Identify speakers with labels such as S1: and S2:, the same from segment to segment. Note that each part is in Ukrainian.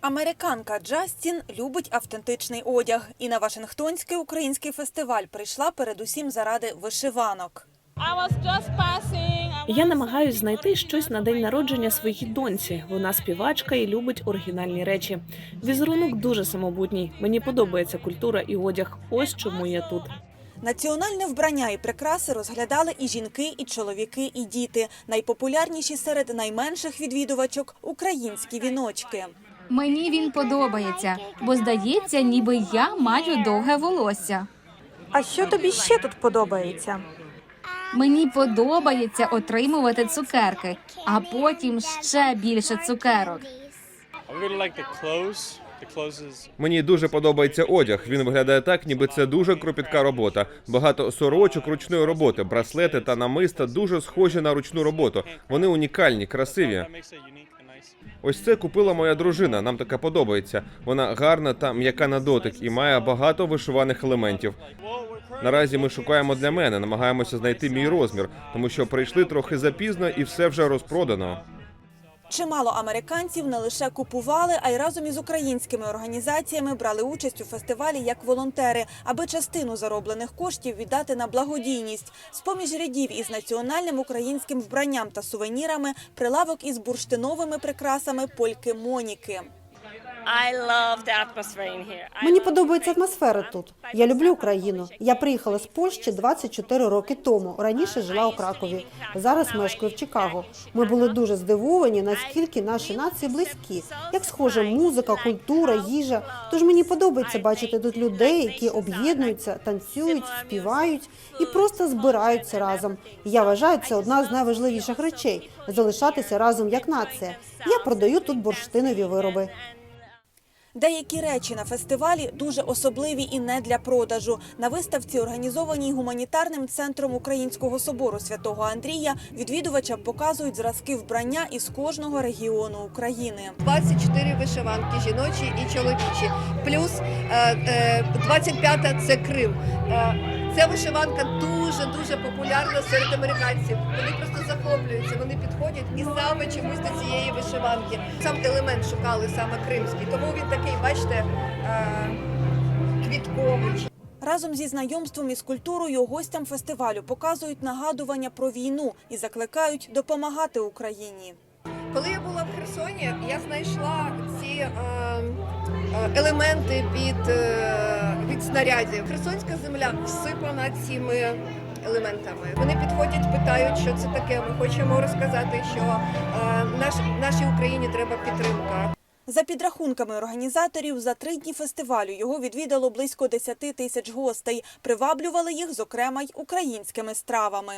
S1: Американка Джастін любить автентичний одяг, і на Вашингтонський український фестиваль прийшла передусім заради вишиванок.
S2: Я намагаюсь знайти щось на день народження своїй доньці. Вона співачка і любить оригінальні речі. Візерунок дуже самобутній. Мені подобається культура і одяг. Ось чому я тут.
S1: Національне вбрання і прикраси розглядали і жінки, і чоловіки, і діти. Найпопулярніші серед найменших відвідувачок українські віночки.
S3: Мені він подобається, бо здається, ніби я маю довге волосся.
S1: А що тобі ще тут подобається?
S3: Мені подобається отримувати цукерки, а потім ще більше цукерок.
S4: Мені дуже подобається одяг. Він виглядає так, ніби це дуже кропітка робота. Багато сорочок ручної роботи, браслети та намиста дуже схожі на ручну роботу. Вони унікальні, красиві. Ось це купила моя дружина. Нам така подобається. Вона гарна та м'яка на дотик і має багато вишиваних елементів. Наразі ми шукаємо для мене, намагаємося знайти мій розмір, тому що прийшли трохи запізно і все вже розпродано.
S1: Чимало американців не лише купували, а й разом із українськими організаціями брали участь у фестивалі як волонтери, аби частину зароблених коштів віддати на благодійність. З поміж рядів із національним українським вбранням та сувенірами прилавок із бурштиновими прикрасами польки Моніки.
S5: Мені подобається атмосфера тут. Я люблю Україну. Я приїхала з Польщі 24 роки тому. Раніше жила у Кракові. Зараз мешкаю в Чикаго. Ми були дуже здивовані, наскільки наші нації близькі. Як схожа музика, культура, їжа. Тож мені подобається бачити тут людей, які об'єднуються, танцюють, співають і просто збираються разом. Я вважаю, це одна з найважливіших речей залишатися разом як нація. Я продаю тут бурштинові вироби.
S1: Деякі речі на фестивалі дуже особливі і не для продажу. На виставці, організованій гуманітарним центром Українського собору святого Андрія, відвідувачам показують зразки вбрання із кожного регіону України.
S6: 24 вишиванки жіночі і чоловічі. Плюс е, е, 25-та це Крим. Ця вишиванка дуже дуже популярна серед американців. Вони просто захоплюються, вони підходять і саме чомусь до цієї вишиванки. Сам елемент шукали саме кримський, тому він такий, бачите, е, квітковий.
S1: Разом зі знайомством із культурою гостям фестивалю показують нагадування про війну і закликають допомагати Україні.
S6: Коли я була в Херсоні, я знайшла ці е, е, елементи від, е, від снарядів. Херсонська земля всипана цими елементами. Вони підходять, питають, що це таке. Ми хочемо розказати, що е, наш, нашій Україні треба підтримка.
S1: За підрахунками організаторів, за три дні фестивалю його відвідало близько 10 тисяч гостей. Приваблювали їх, зокрема, й українськими стравами.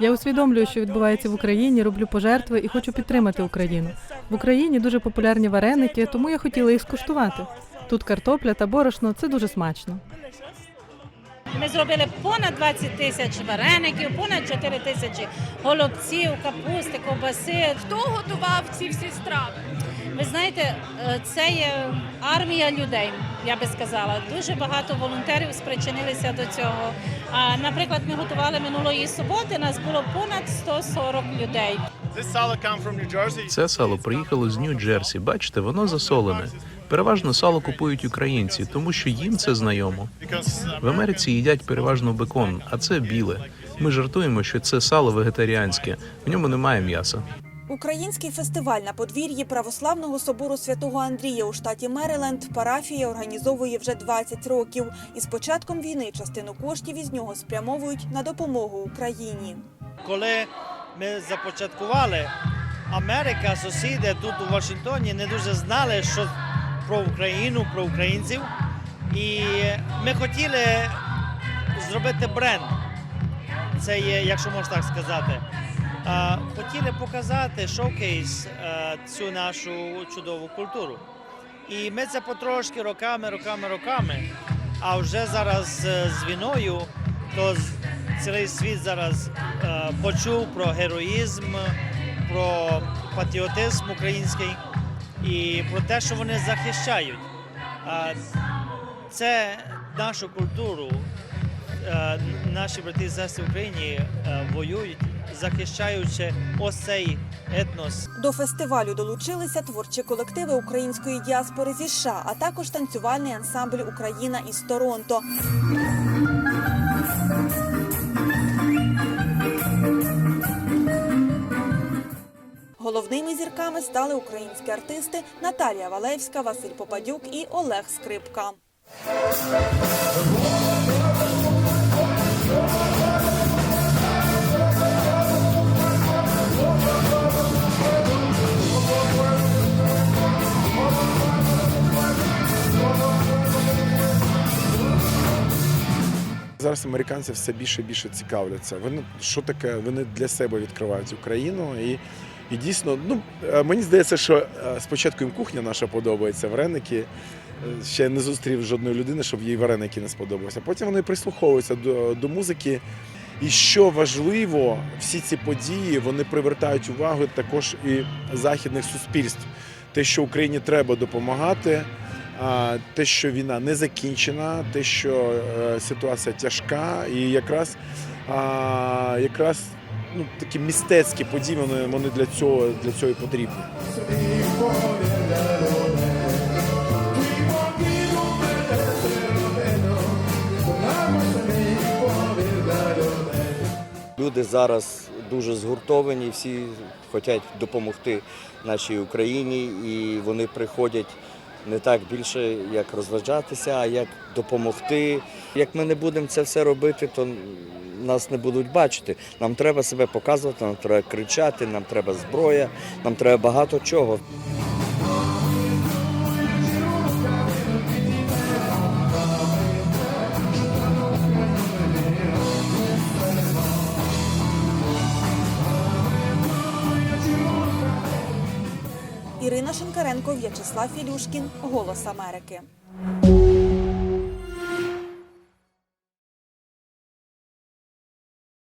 S7: Я усвідомлюю, що відбувається в Україні, роблю пожертви і хочу підтримати Україну. В Україні дуже популярні вареники, тому я хотіла їх скуштувати. Тут картопля та борошно це дуже смачно.
S8: Ми зробили понад 20 тисяч вареників, понад 4 тисячі голубців, капусти, ковбаси.
S6: Хто готував ці всі страви?
S8: Ви знаєте, е, це є армія людей, я би сказала. Дуже багато волонтерів спричинилися до цього. А, наприклад, ми готували минулої суботи, нас було понад 140 людей.
S9: Це сало приїхало з Нью-Джерсі. Бачите, воно засолене. Переважно сало купують українці, тому що їм це знайомо. В Америці їдять переважно бекон, а це біле. Ми жартуємо, що це сало вегетаріанське, в ньому немає м'яса.
S1: Український фестиваль на подвір'ї православного собору святого Андрія у штаті Мериленд парафія організовує вже 20 років. І з початком війни частину коштів із нього спрямовують на допомогу Україні.
S10: коли ми започаткували, Америка, сусіди тут у Вашингтоні не дуже знали, що про Україну, про українців. І ми хотіли зробити бренд. Це є, якщо можна так сказати. Хотіли показати шоукейс е, цю нашу чудову культуру. І ми це потрошки роками, роками, роками. А вже зараз е, з війною, то цілий світ зараз е, почув про героїзм, про патріотизм український і про те, що вони захищають. Це нашу культуру. Наші брати і сестри в Україні воюють захищаючи ось цей етнос.
S1: До фестивалю долучилися творчі колективи української діаспори зі США, а також танцювальний ансамбль Україна із Торонто. Головними зірками стали українські артисти Наталія Валевська, Василь Попадюк і Олег Скрипка.
S11: Зараз американці все більше і більше цікавляться. Вони що таке? Вони для себе відкривають Україну і. І дійсно, ну е, мені здається, що е, спочатку їм кухня наша подобається, вареники. Е, Ще не зустрів жодної людини, щоб їй вареники не сподобалися. Потім вони прислуховуються до, до музики. І що важливо, всі ці події вони привертають увагу також і західних суспільств. Те, що Україні треба допомагати, те, що війна не закінчена, те, що е, ситуація тяжка, і якраз, якраз ну, такі містецькі події вони, вони для цього для цього і потрібні.
S12: Люди зараз дуже згуртовані, всі хочуть допомогти нашій Україні, і вони приходять не так більше як розважатися, а як допомогти. Як ми не будемо це все робити, то нас не будуть бачити. Нам треба себе показувати, нам треба кричати, нам треба зброя, нам треба багато чого.
S1: Ірина Шинкаренко, В'ячеслав Філюшкін, Голос Америки.